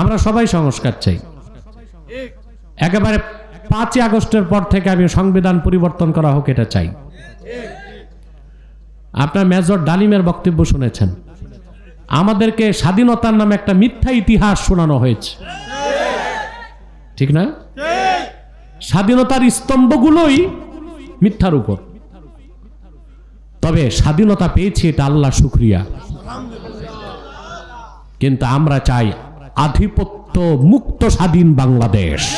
আমরা সবাই সংস্কার চাই। একেবারে পাঁচই আগস্টের পর থেকে আমি সংবিধান পরিবর্তন করা হোক এটা চাই। আপনার মেজর ডালিমের বক্তব্য শুনেছেন। আমাদেরকে স্বাধীনতার নামে একটা মিথ্যা ইতিহাস শোনানো হয়েছে। ঠিক না? স্বাধীনতার স্তম্ভগুলোই মিথ্যার উপর। তবে স্বাধীনতা পেয়েছি এটা আল্লাহ শুক্রিয়া। কিন্তু আমরা চাই আধিপত্য মুক্ত স্বাধীন বাংলাদেশ।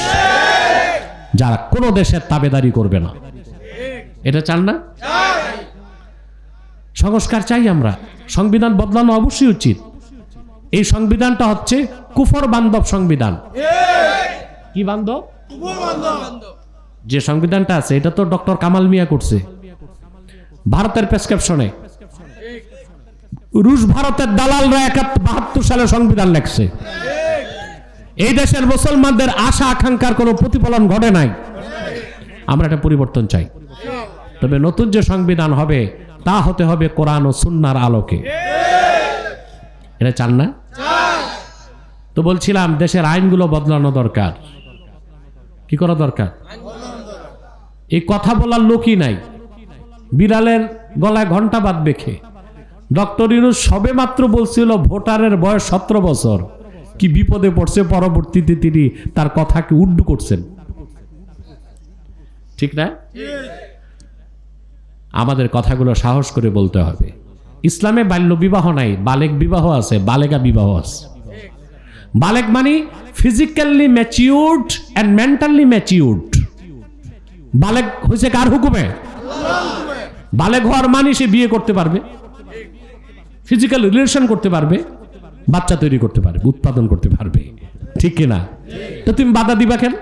যারা কোনো দেশের তাবেদারি করবে না। এটা চান না? সংস্কার চাই আমরা। সংবিধান বদলানো অবশ্যই উচিত। এই সংবিধানটা হচ্ছে কুফর বান্ধব সংবিধান। কি বান্ধব? যে সংবিধানটা আছে, এটা তো ডক্টর কামাল মিয়া করছে। ভারতের প্রেসক্রিপশনে রুশ ভারতের দালালরা একাত্তর বাহাত্তর সালে সংবিধান লেখছে। এই দেশের মুসলমানদের আশা, আকাঙ্ক্ষার কোনো প্রতিফলন ঘটে নাই। আমরা এটা পরিবর্তন চাই। তবে নতুন যে সংবিধান হবে, তা হতে হবে কোরআন ও সুন্নার আলোকে। এটা চান না? তো বলছিলাম, দেশের আইনগুলো বদলানো দরকার। কি করা দরকার? এই কথা বলার লোকই নাই। বিড়ালের গলায় ঘণ্টা বাদ বেখে ডক্টর ইউনুস সবে মাত্র বলছিল ভোটারের বয়স সতেরো বছর। কি বিপদে পড়ছে? পরবর্তীতে তিনি তার কথাকে উড্ডু করছেন। ঠিক না? আমাদের কথাগুলো সাহস করে বলতে হবে। ইসলামে বাল্য বিবাহ নাই, বালেক বিবাহ আছে বালেকা বিবাহ আছে। বালেক মানে physically matured and mentally matured বালেক হয়েছে কার হুকুমে? বালেক হওয়ার মানে সে বিয়ে করতে পারবে। ফিজিক্যাল রিলেশন করতে পারবে, বাচ্চা তৈরি করতে পারবে, উৎপাদন করতে পারবে। ঠিক কিনা? তো তুমি বাধা দিবা কেন?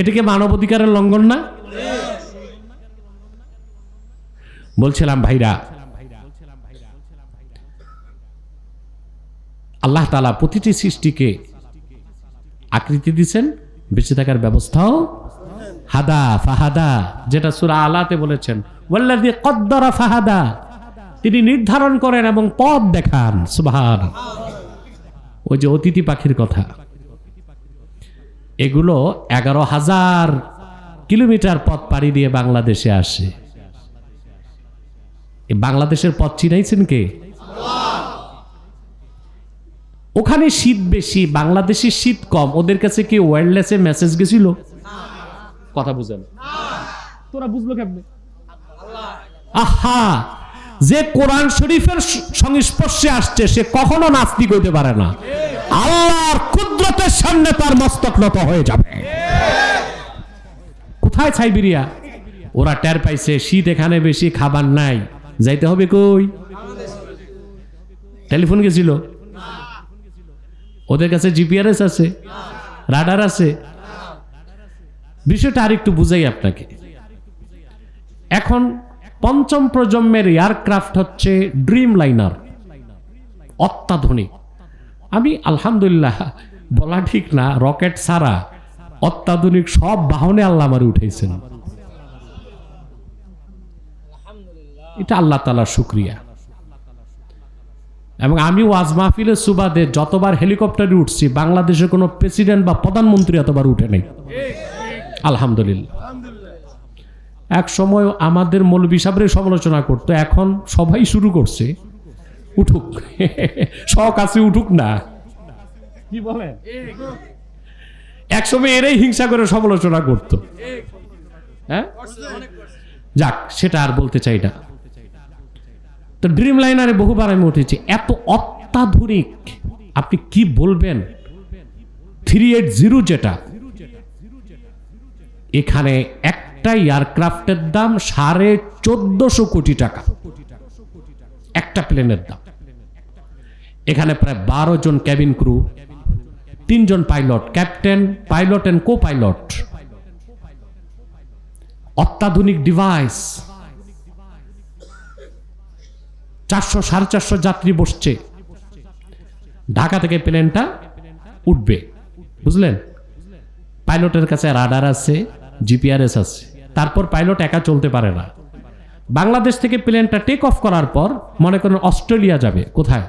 এটাকে মানবাধিকারের লঙ্ঘন না? বলছিলাম ভাইরা, আল্লাহ তালা প্রতিটি সৃষ্টিকে আকৃতি দিচ্ছেন বেঁচে থাকার ব্যবস্থাও হাদা ফাহাদা, যেটা সুরা আলাতে বলেছেন, ওয়াল্লাযী কদ্দারা ফাহাদা। তিনি নির্ধারণ করেন এবং পথ দেখান। সুভান ওই যে অতিথি পাখির কথা। এগুলো এগারো হাজার কিলোমিটার পথ পাড়ি দিয়ে বাংলাদেশে আসে। বাংলাদেশের পথ চিনাইছেন কে? ওখানে শীত বেশি বাংলাদেশের শীত কম। ওদের কাছে কি ওয়্যারলেসে মেসেজ গেছিল? কথা বুঝেন। তোরা বুঝলো কেমনে? আহা! যে কোরআন শরীফের সংস্পর্শে আসছে, সে কখনো নাস্তিক হইতে পারে না। আল্লাহর কুদরতের সামনে তার মস্তক নত হয়ে যাবে। কোথায় সাইবেরিয়া? ওরা টের পাইছে, শীত এখানে বেশি, খাবার নাই। যাইতে হবে কই? টেলিফোন গেছিল? ওদের কাছে জিপিআরএস আছে, রাডার আছে। বিষয়টা আরেকটু বুঝাই আপনাকে। এখন পঞ্চম প্রজন্মের এয়ারক্রাফট হচ্ছে ড্রিম লাইনার অত্যাধুনিক। আমি আলহামদুলিল্লাহ বলা ঠিক না, রকেট ছাড়া অত্যাধুনিক সব বাহনে আল্লাহ আমার উঠেছেন এটা আল্লাহ তালার শুক্রিয়া। এবং আমি ওয়াজ মাহফিলের সুবাদে যতবার হেলিকপ্টারে উঠছি বাংলাদেশের কোনো প্রেসিডেন্ট বা প্রধানমন্ত্রী এতবার উঠে নেই। আলহামদুলিল্লাহ। এক সময় আমাদের মৌলবী সাহেবের সমালোচনা করতো, এখন সবাই শুরু করছে। উঠুক। শখ আছে, উঠুক না। কি বলেন? এক সময় এরাই হিংসা করে সমালোচনা করতো। হ্যাঁ? যাক, সেটা আর বলতে চাই না। তো ড্রিম লাইনারে বহুবার আমি উঠেছি। এত অত্যাধুনিক, আপনি কি বলবেন? থ্রি এইট জিরো যেটা, এখানে একটা এয়ারক্রাফটের দাম সাড়ে চোদ্দশো কোটি টাকা। একটা প্লেনের দাম। এখানে প্রায় বারো জন ক্যাবিন ক্রু তিনজন pilot captain pilot and co pilot অত্যাধুনিক ডিভাইস চারশো, সাড়ে চারশো যাত্রী বসছে। ঢাকা থেকে প্লেনটা উঠবে। বুঝলেন? পাইলটের কাছে রাডার আছে জিপিআরএস আছে। তারপর পাইলট একা চলতে পারে না। বাংলাদেশ থেকে প্লেনটা টেক অফ করার পর মনে করেন অস্ট্রেলিয়া যাবে। কোথায়?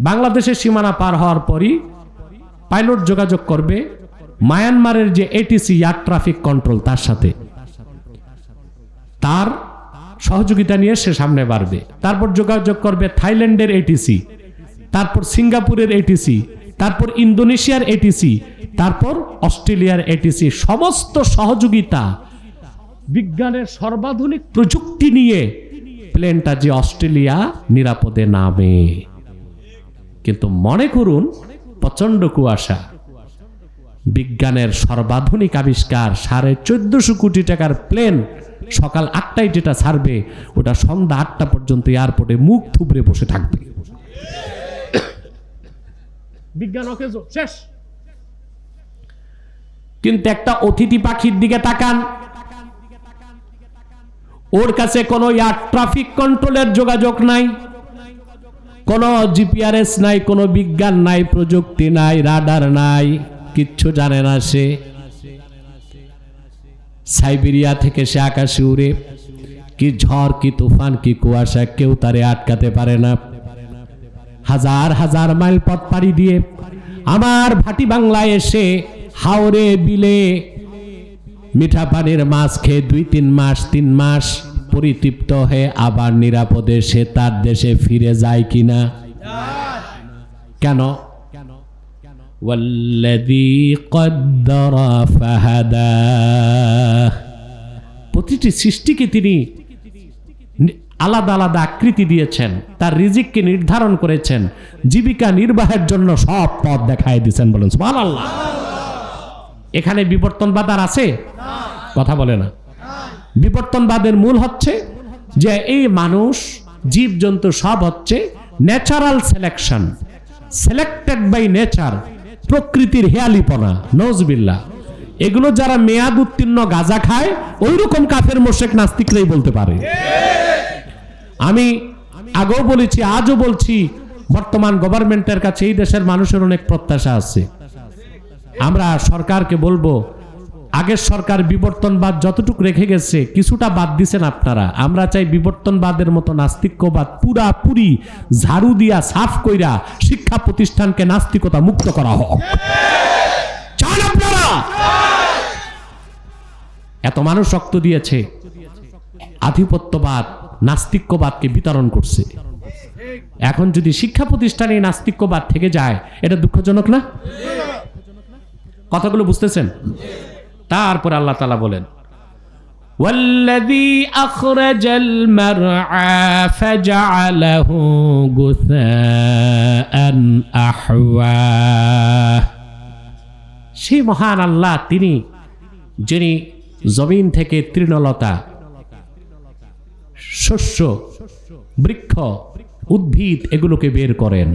বাংলাদেশের সীমানা পার হওয়ার পরই পাইলট যোগাযোগ করবে মায়ানমারের যে এটিসি এয়ার ট্রাফিক কন্ট্রোল তার সাথে। তার সহযোগিতা নিয়ে সে সামনে বাড়বে। তারপর যোগাযোগ করবে থাইল্যান্ডের এটিসি তারপর সিঙ্গাপুরের এটিসি তারপর ইন্দোনেশিয়ার এটিসি তারপর অস্ট্রেলিয়ার এটিসি সমস্ত সহযোগিতা বিজ্ঞানের সর্বাধুনিক প্রযুক্তি নিয়ে প্লেনটা যে অস্ট্রেলিয়া নিরাপদে নামে। কিন্তু মনে করুন প্রচণ্ড কুয়াশা। বিজ্ঞানের সর্বাধুনিক আবিষ্কার সাড়ে চোদ্দশো কোটি টাকার প্লেন সকাল আটটায় যেটা ছাড়বে, ওটা সন্ধ্যা আটটা পর্যন্ত এয়ারপোর্টে মুখ থুবড়ে বসে থাকবে। বিজ্ঞান শেষ। কিন্তু একটা অতিথি পাখির দিকে তাকান। ওর কাছে কোনো এয়ার ট্রাফিক কন্ট্রোলের যোগাযোগ নাই। কোনো জিপিআরএস নাই, কোনো বিজ্ঞান নাই, প্রযুক্তি নাই রাডার নাই, কিচ্ছু জানে না সে। সাইবেরিয়া থেকে সে আকাশে উড়ে। কি ঝড়, কি তুফান, কি কুয়াশা, কেউ তারে আটকাতে পারে না। হাজার হাজার মাইল পথ পাড়ি দিয়ে আমার ভাটি বাংলায় এসে হাওরে বিলে মিঠা পানির মাছ খেয়ে দুই তিন মাস তিন মাস পরিতৃপ্ত হয়ে আবার নিরাপদে সে তার দেশে ফিরে যায় কিনা কেন والذي قدر فهدى প্রতিটি সৃষ্টিকে তিনি নি- আলাদা আলাদা আকৃতি দিয়েছেন, তার রিজিককে নির্ধারণ করেছেন, জীবিকা নির্বাহের জন্য সব পথ দেখায় দিয়েছেন বলেন, সুবহানাল্লাহ। এখানে বিবর্তনবাদ আর আছে? কথা বলে না। বিবর্তনবাদের মূল হচ্ছে যে এই মানুষ, জীবজন্তু সব হচ্ছে natural selection selected by nature প্রকৃতির হেয়ালিপনা নজবিল্লা এগুলো যারা মেয়াদ উত্তীর্ণ গাজা খায় ওই রকম কাফের মোশেক নাস্তিকরাই বলতে পারে। আমি আগেও বলেছি, আজও বলছি, বর্তমান গভর্নমেন্টের কাছে এই দেশের মানুষের অনেক প্রত্যাশা আছে। আমরা সরকারকে বলব, আগের সরকার বিবর্তনবাদ যতটুকু রেখে গেছে, কিছুটা বাদ দিছেন আপনারা। আমরা চাই বিবর্তনবাদের মতো নাস্তিক্যবাদ পুরা পুরি ঝাড়ু দিয়া, সাফ কইরা শিক্ষা প্রতিষ্ঠানকে নাস্তিকতা মুক্ত করা হোক। আপনারা? এত মানুষ রক্ত দিয়েছে। আধিপত্যবাদ নাস্তিক্যবাদকে বিতরণ করছে এখন যদি শিক্ষা প্রতিষ্ঠানে এই নাস্তিক্যবাদ থেকে যায় এটা দুঃখজনক না কথাগুলো বুঝতেছেন তারপর আল্লাহ তালা বলেন والذي أخرج المرعى فجعله غثاء أحوى সেই মহান আল্লাহ তিনি যিনি জমিন থেকে তৃণলতা শস্য, বৃক্ষ, উদ্ভিদ এগুলোকে বের করেন।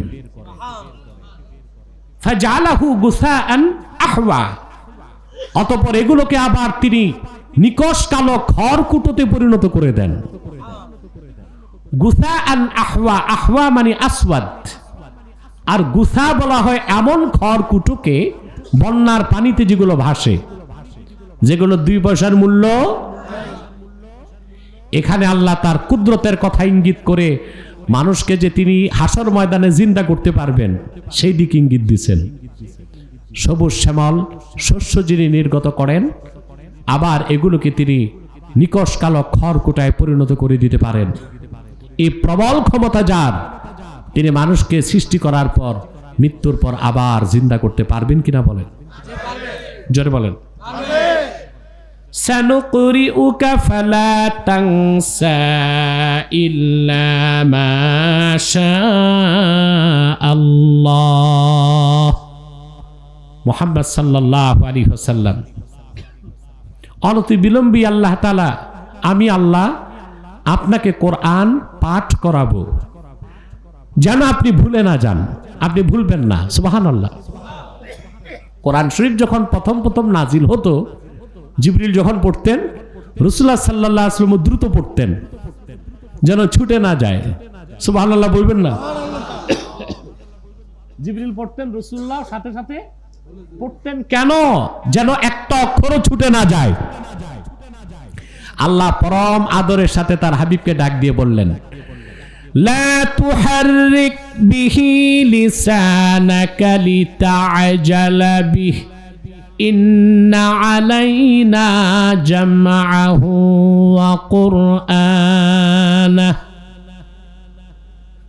অতঃপর এগুলোকে আবার তিনি নিকশ কালো খড়কুটোতে পরিণত করে দেন। গুসা আন আহওয়া আহওয়া মানে আসওয়াদ। আর গুসা বলা হয় এমন খড়কুটোকে বন্যার পানিতে যেগুলো ভাসে, যেগুলো দুই পয়সার মূল্য এখানে আল্লাহ তার কুদরতের কথা ইঙ্গিত করে মানুষকে যে তিনি হাসর ময়দানে জিন্দা করতে পারবেন, সেই দিক ইঙ্গিত দিচ্ছেন সবুজ শ্যামল, শস্য যিনি নির্গত করেন, আবার এগুলোকে তিনি নিকশ কালো খড়কুটায় পরিণত করে দিতে পারেন। এই প্রবল ক্ষমতা যার, তিনি মানুষকে সৃষ্টি করার পর, মৃত্যুর পর আবার জিন্দা করতে পারবেন কিনা বলেন? জোরে বলেন। سنقرئك فلا تنسى إلا ما شاء الله মোহাম্মদ সাল্লাহ আলী হোসাল্লাম অনতি বিলম্বী আল্লাহ তালা আমি আল্লাহ আপনাকে কোরআন পাঠ করাবো যেন আপনি ভুলে না যান আপনি ভুলবেন না সুবাহান আল্লাহ কোরআন শরীফ যখন প্রথম প্রথম নাজিল হতো জিবরিল যখন পড়তেন রসুল্লাহ সাল্লাহ আসলাম দ্রুত পড়তেন যেন ছুটে না যায় সুবাহান আল্লাহ বলবেন না জিবরিল পড়তেন রসুল্লাহ সাথে সাথে পড়তেন কেন যেন একটা অক্ষরও ছুটে না যায় আল্লাহ পরম আদরের সাথে তার হাবিবকে ডাক দিয়ে বললেন لا تحرك به لسانك لتعجل به إن علينا جمعه وقرآنه.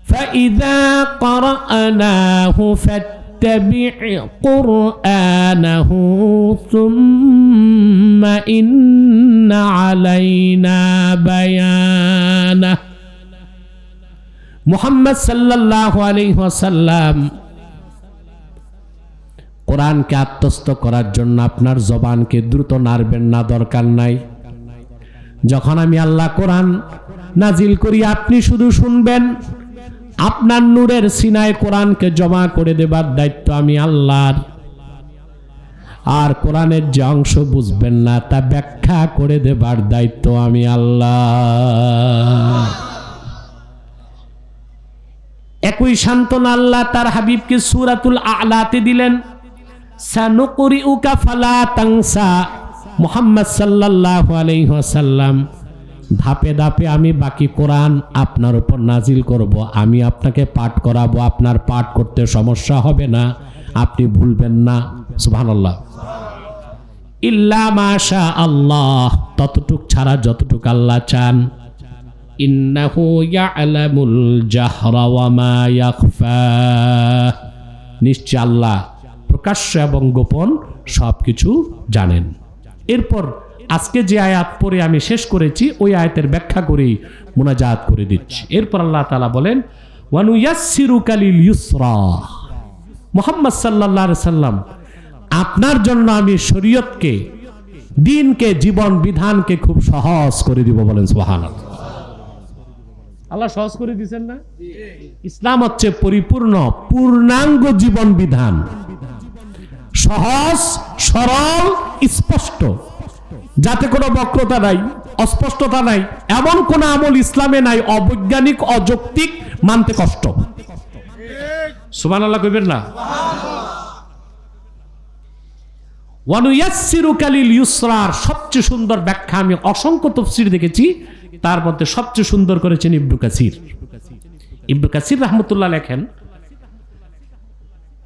فإذا قرأناه فاتبع قرآنه ثم إن علينا بيانه. محمد صلى الله عليه وسلم কোরআনকে আত্মস্থ করার জন্য আপনার জবানকে দ্রুত নাড়বেন, না দরকার নাই। যখন আমি আল্লাহ কোরআন নাজিল করি, আপনি শুধু শুনবেন। আপনার নূরের সিনায় কোরআনকে জমা করে দেবার দায়িত্ব আমি আল্লাহর। আর কোরআনের যে অংশ বুঝবেন না, তা ব্যাখ্যা করে দেবার দায়িত্ব আমি আল্লাহ একই সান্ত্বনা আল্লাহ তার হাবিবকে সুরাতুল আলাতে দিলেন। সানুকুরি উকা ফালা তাংসা। মোহাম্মদ সাল্লাল্লাহু আলাইহি ওয়াসাল্লাম, ধাপে ধাপে আমি বাকি কোরআন আপনার উপর নাজিল করব। আমি আপনাকে পাঠ করাবো, আপনার পাঠ করতে সমস্যা হবে না, আপনি ভুলবেন না। সুবহানাল্লাহ। ইল্লা মাশা আল্লাহ ততটুক ছাড়া যতটুক আল্লাহ চান। ইন্নাহু ইয়ালামুল জাহরা ওয়া মা ইয়াখফা। নিশ্চয় আল্লাহ প্রকাশ্য এবং গোপন সব কিছু জানেন। এরপর আজকে যে আয়াত পরে আমি শেষ করেছি, ওই আয়াতের ব্যাখ্যা করেই মুনাজাত করে দিচ্ছি। এরপর আল্লাহ তাআলা বলেন মোহাম্মদ আলাইহি সাল্লাম, আপনার জন্য আমি শরীয়তকে, দিনকে, জীবন বিধানকে খুব সহজ করে দিব। বলেন, সুবহানাল্লাহ। আল্লাহ সহজ করে দিচ্ছেন না? ইসলাম হচ্ছে পরিপূর্ণ, পূর্ণাঙ্গ জীবন বিধান। সহজ, সরল, স্পষ্ট। যাতে কোনো বক্রতা নাই, অস্পষ্টতা নাই, এমন কোন আমল ইসলামে নাই, অবৈজ্ঞানিক, অযৌক্তিক, মানতে কষ্ট। সুমান কইবেন না? সবচেয়ে সুন্দর ব্যাখ্যা আমি অসংখ্য তফসির দেখেছি, তার মধ্যে সবচেয়ে সুন্দর করেছেন ইবনু কাসির। ইবনু কাসির রহমতুল্লাহ লেখেন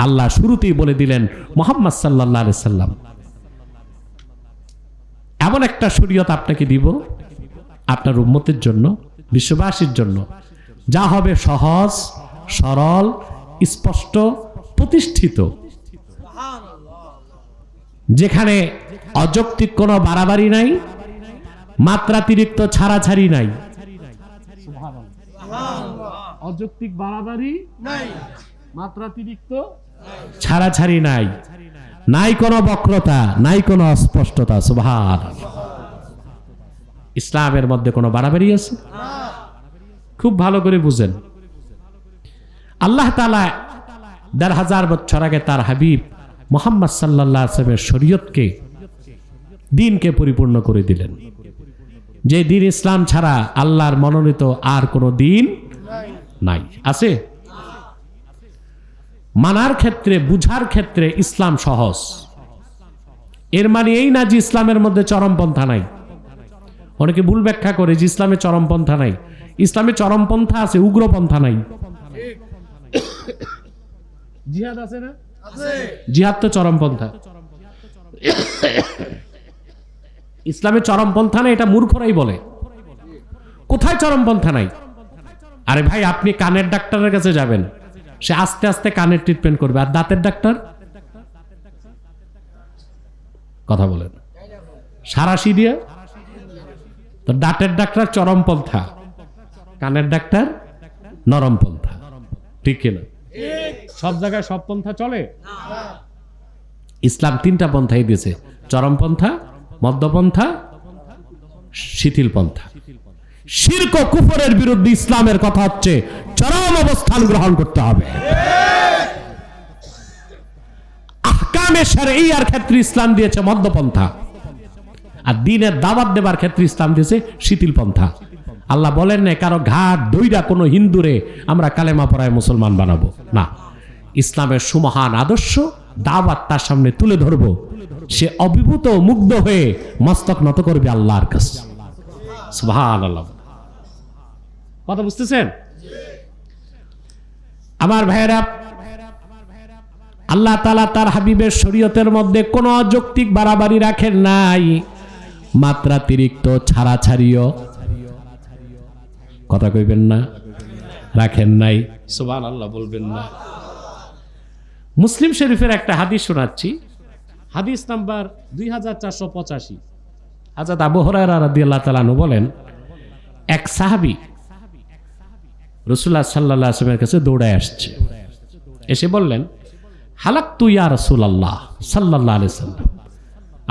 আল্লাহ শুরুতেই বলে দিলেন মোহাম্মদ সাল্লাহ সাল্লাম এমন একটা শরীয়ত আপনাকে দিব আপনার উম্মতের জন্য বিশ্ববাসীর জন্য যা হবে সহজ সরল স্পষ্ট প্রতিষ্ঠিত। যেখানে অযৌক্তিক কোনো বাড়াবাড়ি নাই মাত্রাতিরিক্ত ছাড়াছাড়ি নাই। অযৌক্তিক বাড়াবাড়ি নাই। মাত্রাতিরিক্ত ছাড়াছাড়ি নাই। নাই কোনো বক্রতা, নাই কোনো অস্পষ্টতা সুভার ইসলামের মধ্যে কোনো বাড়াবাড়ি আছে? খুব ভালো করে বুঝেন। আল্লাহ তালা দেড় হাজার বছর আগে তার হাবিব মোহাম্মদ সাল্লাহ আসলামের শরীয়তকে, দিনকে পরিপূর্ণ করে দিলেন। যে দিন ইসলাম ছাড়া আল্লাহর মনোনীত আর কোনো দিন নাই। আছে? মানার ক্ষেত্রে বুঝার ক্ষেত্রে ইসলাম সহজ। এর মানে এই না যে ইসলামের মধ্যে চরমপন্থা নাই। অনেকে ভুল ব্যাখ্যা করে যে ইসলামে চরমপন্থা নাই। ইসলামে চরমপন্থা আছে উগ্রপন্থা নাই। জিহাদ আছে না? আছে। জিহাদ তো চরমপন্থা। ইসলামে চরমপন্থা নাই এটা মূর্খরাই বলে। কোথায় চরমপন্থা নাই? আরে ভাই আপনি কানের ডাক্তারের কাছে যাবেন। সে আস্তে আস্তে কানের ট্রিটমেন্ট করবে। আর দাঁতের ডাক্তার কথা বলেন। সারাশি দিয়ে? তো দাঁতের ডাক্তার চরমপন্থা কানের ডাক্তার নরমপন্থা ঠিক কিনা? সব জায়গায় সব পন্থা চলে? ইসলাম তিনটা পন্থাই দিয়েছে। চরমপন্থা মধ্যপন্থা, শিথিল পন্থা। শির্ক কুফরের বিরুদ্ধে ইসলামের কথা হচ্ছে, চরম অবস্থান গ্রহণ করতে হবে। আহকামে ক্ষেত্রে ইসলাম দিয়েছে মধ্যপন্থা আর দিনের দাওয়াত দেবার ক্ষেত্রে ইসলাম দিয়েছে শিথিল পন্থা আল্লাহ বলেন না কারও ঘাট দইরা কোনো হিন্দুরে আমরা কালেমা পড়ায় মুসলমান বানাবো। না, ইসলামের সুমহান আদর্শ দাওয়াত তার সামনে তুলে ধরবো। সে অভিভূত মুগ্ধ হয়ে মস্তক নত করবে আল্লাহর কাছে। সুবহানাল্লাহ। কথা বুঝতেছেন? আমার ভাইয়েরা আল্লাহ তালা তার হাবিবের শরীয়তের মধ্যে কোনো অযৌক্তিক বাড়াবাড়ি রাখেন নাই। মাত্রাতিরিক্ত ছাড়াছাড়িও। কথা কইবেন না রাখেন নাই। সুবান আল্লাহ বলবেন না। মুসলিম শরীফের একটা হাদিস শোনাচ্ছি। হাদিস নাম্বার দুই হাজার চারশো পঁচাশি। আজাদ আবু হরারা রাদি আল্লাহ তালানু বলেন এক সাহাবি রসুল্লাহ সাল্লাহ আসলামের কাছে দৌড়ায় আসছে। এসে বললেন হালাক তুই আর রসুল আল্লাহ সাল্লাহ আলি সাল্লাম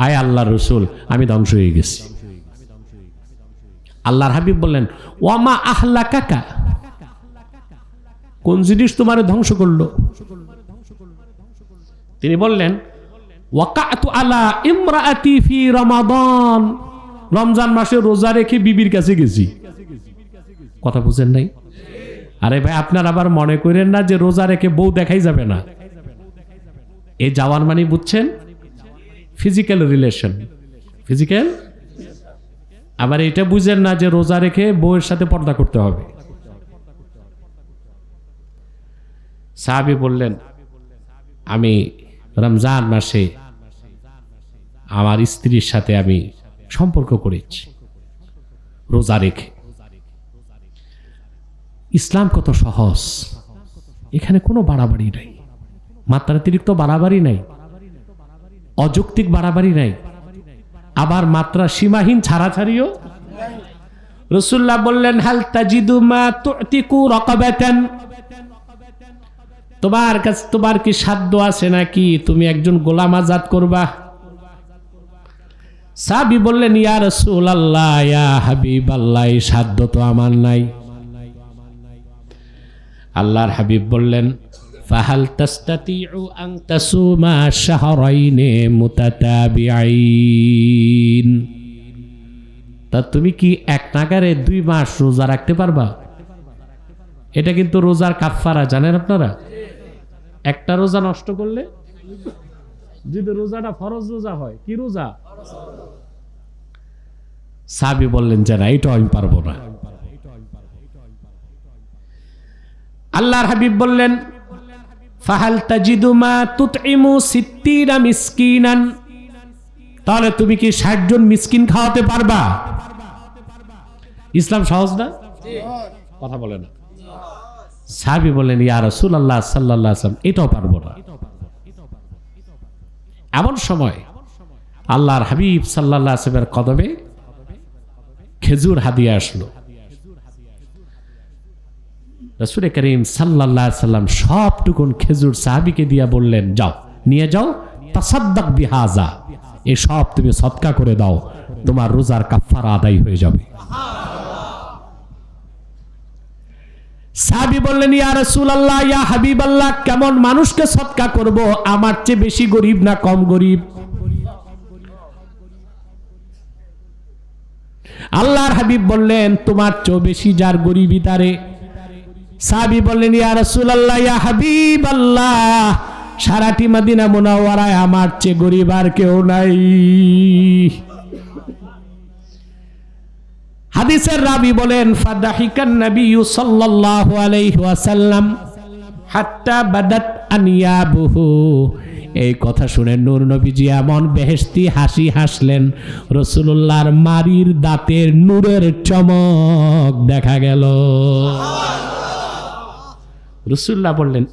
আয় আল্লাহ রসুল, আমি ধ্বংস হয়ে গেছি। আল্লাহর হাবিব বললেন, ওয়ামা আহলা কাকা কোন জিনিস তোমার ধ্বংস করল? তিনি বললেন আলা ইমরাআতি ফি রমাদান। রমজান মাসে রোজা রেখে বিবির কাছে গেছি। কথা বুঝেন নাই? আরে ভাই, আপনার আবার মনে করেন না যে রোজা রেখে বউ দেখাই যাবে না? এই যাওয়ার মানে বুঝছেন? ফিজিক্যাল রিলেশন ফিজিক্যাল আবার এটা বুঝেন না যে রোজা রেখে বউয়ের সাথে পর্দা করতে হবে। সাহাবি বললেন, আমি রমজান মাসে আমার স্ত্রীর সাথে আমি সম্পর্ক করেছি। রোজা রেখে ইসলাম কত সহজ? এখানে কোনো বাড়াবাড়ি নাই। মাত্রাতিরিক্ত বাড়াবাড়ি নাই। অযৌক্তিক বাড়াবাড়ি নাই। আবার মাত্রা সীমাহীন ছাড়াছাড়িও রসুল্লাহ বললেন, হাল তাজিদু মা তুতিকু রকাবাতান? তোমার কাছে, তোমার কি সাধ্য আছে নাকি? তুমি একজন গোলাম আজাদ করবা? সাবি বললেন, ইয়া রসুল আল্লাহ ইয়া হাবিব আল্লাহ সাধ্য তো আমার নাই। আল্লাহর হাবিব বললেন, ফাহাল তাস্তাতিউ আং তাসুমা শাহরাইনে মুতাতাবিআইন। তা তুমি কি এক নাগারে দুই মাস রোজা রাখতে পারবা? এটা কিন্তু রোজার কাফফারা, জানেন আপনারা? একটা রোজা নষ্ট করলে যদি রোজাটা ফরজ রোজা হয়, কি রোজা? সাবি বললেন যে, না এটা আমি পারব না। আল্লাহর হাবিব বললেন, ফাহাল তাজিদু মা তুতইমু সিত্তিনা মিসকিনান। তাহলে তুমি কি ষাট জন মিসকিন খাওয়াতে পারবা? ইসলাম সহজ না? কথা বলে না। সাহাবি বললেন, ইয়া রাসূলুল্লাহ সাল্লাল্লাহু আলাইহি ওয়াসাল্লাম, এটাও পারব না। এমন সময় আল্লাহর হাবিব সাল্লাল্লাহু আলাইহি ওয়াসাল্লামের কদমে খেজুর হাদিয়া আসলো। রসুল করিম সাল্লাহ সাল্লাম সবটুকুন খেজুর সাহাবিকে দিয়া বললেন, যাও, নিয়ে যাও, তাসাদ্দাক বিহাজা। এ সব তুমি সৎকা করে দাও, তোমার রোজার কাফার আদায় হয়ে যাবে। সাহাবি বললেন, ইয়া রসুল আল্লাহ ইয়া হাবিব আল্লাহ কেমন মানুষকে সৎকা করব? আমার চেয়ে বেশি গরিব না কম গরিব? আল্লাহর হাবিব বললেন, তোমার চেয়েও বেশি যার গরিবই তারে। সাহাবি বললেন, ইয়া রাসূলুল্লাহ, ইয়া হাবিব আল্লাহ সারাটি মদিনা মুনাওয়ারায় আমার চেয়ে গরিব আর কেউ নাই। হাদিসের রাবি বলেন, ফাদাহিকান নবী সাল্লাল্লাহু আলাইহি ওয়াসাল্লাম, হাত্তা বাদাত আনিয়াবুহু। এই কথা শুনে নূর নবীজি এমন বেহেশতি হাসি হাসলেন রসুল্লাহর মারির দাঁতের নূরের চমক দেখা গেল। রসুল্লাহ বললেন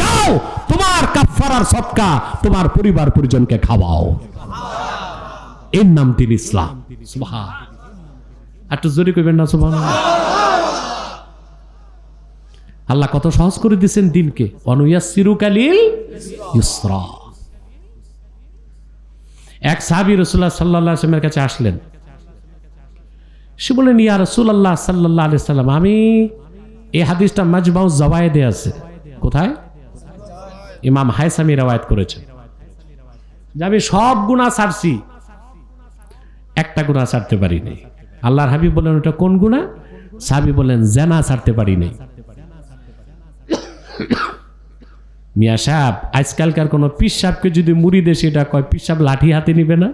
যাও, তোমার কাফারার সদকা তোমার পরিবার পরিজনকে খাওয়াও। এর নাম দিন ইসলাম। একটু জোরে কইবেন না, সুবহানাল্লাহ। আল্লাহ কত সহজ করে দিয়েছেন দিনকে। অনুয়াসিরু কালিল ইসরা। এক সাহাবি রসুল্লাহ সাল্লাহ আসলামের কাছে আসলেন। সে বলেন ইয়া রসুল্লাহ সাল্লাহ আলি সাল্লাম, আমি এই হাদিসটা মাজবাউ জবায়েদে আছে। কোথায়? ইমাম হায়সামি রওয়ায়ত করেছেন। যে আমি সব গুণা ছাড়ছি একটা গুণা ছাড়তে পারিনি আল্লাহর হাবিব বলেন ওটা কোন গুণা সাহাবি বলেন জেনা ছাড়তে পারিনি মিয়া সাহেব, আজকালকার কোনো পিসাবকে যদি মুড়ি দে এটা কয় পিসাব লাঠি হাতে নিবে না?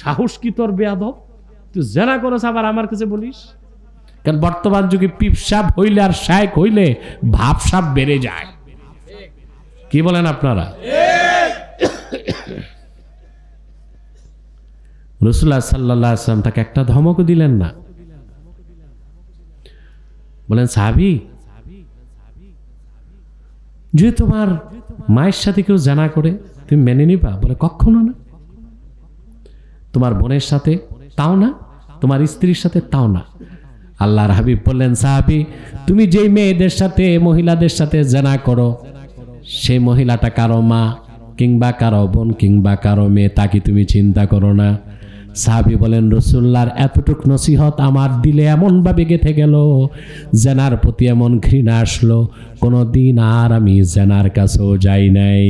সাহস কি তোর বেয়াদব? তুই জেনা করস আবার আমার কাছে বলিস। কারণ বর্তমান যুগে পিপসাপ হইলে আর শায়েক হইলে ভাবসাপ বেড়ে যায়। কি বলেন আপনারা? রসুল্লাহ সাল্লাহ আসলাম তাকে একটা ধমক দিলেন না। বলেন, সাহাবি যে তোমার মায়ের সাথে কেউ জানা করে, তুমি মেনে নিবা? বলে কখনো না। তোমার বোনের সাথে তাও না? তোমার স্ত্রীর সাথে তাও না। আল্লাহর হাবিব বললেন, সাহাবি, তুমি যেই মেয়েদের সাথে, মহিলাদের সাথে জানা করো, সেই মহিলাটা কারও মা কিংবা কারও বোন কিংবা কারও মেয়ে, তা কি তুমি চিন্তা করো না? সাহাবি বলেন রসুল্লার এতটুক নসিহত আমার দিলে এমনভাবে গেথে গেল, জেনার প্রতি এমন ঘৃণা আসলো কোনো দিন আর আমি জেনার কাছেও যাই নাই।